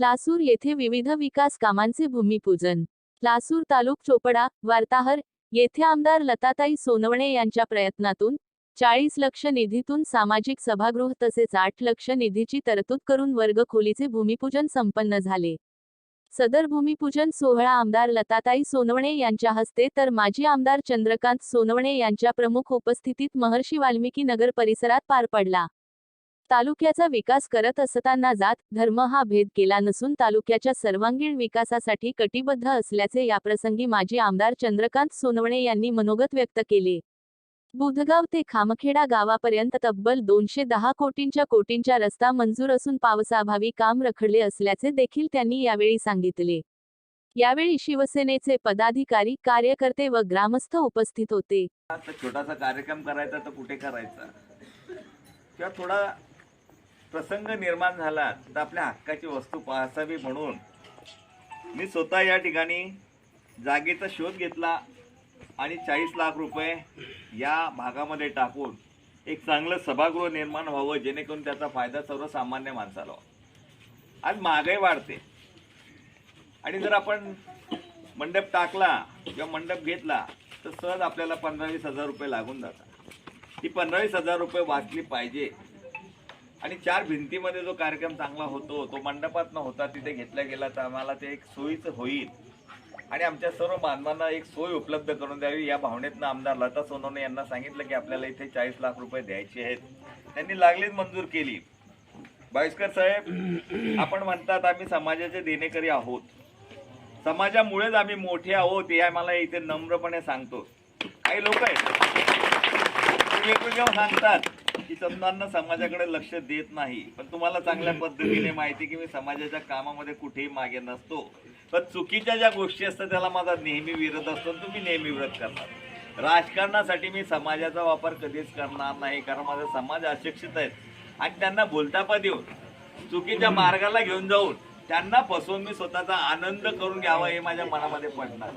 लासूर येथे विविध विकास कामांचे भूमिपूजन. लासूर तालुक चोपडा वार्ताहर येथे आमदार लताताई सोनवणे यांच्या प्रयत्नातून चाळीस लक्ष निधीतून सामाजिक सभागृह तसेच आठ लक्ष निधीची तरतूद करून वर्ग खोलीचे भूमिपूजन संपन्न झाले. सदर भूमिपूजन सोहळा आमदार लताताई सोनवणे यांच्या हस्ते तर माजी आमदार चंद्रकांत सोनवणे यांच्या प्रमुख उपस्थितीत महर्षी वाल्मिकी नगर परिसरात पार पडला. तालुक्याचा विकास करत असताना जात धर्म हा भेद केला नसून तालुक्याच्या सर्वांगीण विकासासाठी कटिबद्ध असल्याचे याप्रसंगी माजी आमदार चंद्रकांत सोनवणे यांनी मनोगत व्यक्त केले. बुधगाव ते खामखेडा गावापर्यंत तब्बल दोनशे दहा कोटींच्या कोटींच्या रस्ता मंजूर असून पावसाअभावी काम रखडले असल्याचे देखील त्यांनी यावेळी सांगितले. यावेळी शिवसेनेचे पदाधिकारी कार्यकर्ते व ग्रामस्थ उपस्थित होते. छोटासा कार्यक्रम करायचा तर कुठे करायचा? किंवा थोडा प्रसंग निर्माण झाला तर आपल्या हक्काची वस्तू पाहावी म्हणून मी स्वतः या ठिकाणी जागेचा शोध घेतला आणि चाळीस लाख रुपये या भागामध्ये टाकून एक चांगलं सभागृह निर्माण व्हावं जेणेकरून त्याचा फायदा सर्वसामान्य माणसाला व्हावा आज महागाई वाढते. आणि जर आपण मंडप टाकला किंवा मंडप घेतला तर सहज आपल्याला पंधरा वीस हजार रुपये लागून जातात. ती पंधरा वीस हजार रुपये वाचली पाहिजे. आणि चार भिंतीमध्ये जो कार्यक्रम चांगला होतो तो मंडपात न होता तिथे घेतला गेला तर आम्हाला ते एक सोयीचं होईल. आणि आमच्या सर्व बांधवांना एक सोय उपलब्ध करून द्यावी या भावनेतनं आमदार लता सोनवणे यांना सांगितलं की आपल्याला इथे चाळीस लाख रुपये द्यायचे आहेत. त्यांनी लागलीच मंजूर केली. बाईस्कर साहेब आपण म्हणतात आम्ही समाजाचे देणेकरी आहोत. समाजामुळेच आम्ही मोठे आहोत हे आम्हाला इथे नम्रपणे सांगतो. काही लोक आहेत सांगतात. की चंदांना समाजाकडे लक्ष देत नाही. पण तुम्हाला चांगल्या पद्धतीने माहिती की मी समाजाच्या कामामध्ये कुठेही मागे नसतो. पण चुकीच्या ज्या गोष्टी असतात त्याला माझा नेहमी विरोध असतो तुम्ही नेहमी विरोध करणार. राजकारणासाठी मी समाजाचा वापर कधीच करणार नाही कारण माझा समाज अशिक्षित आहेत आणि त्यांना बोलतापा देऊन चुकीच्या मार्गाला घेऊन जाऊन त्यांना फसवून मी स्वतःचा आनंद करून घ्यावा हे माझ्या मनामध्ये पडणार.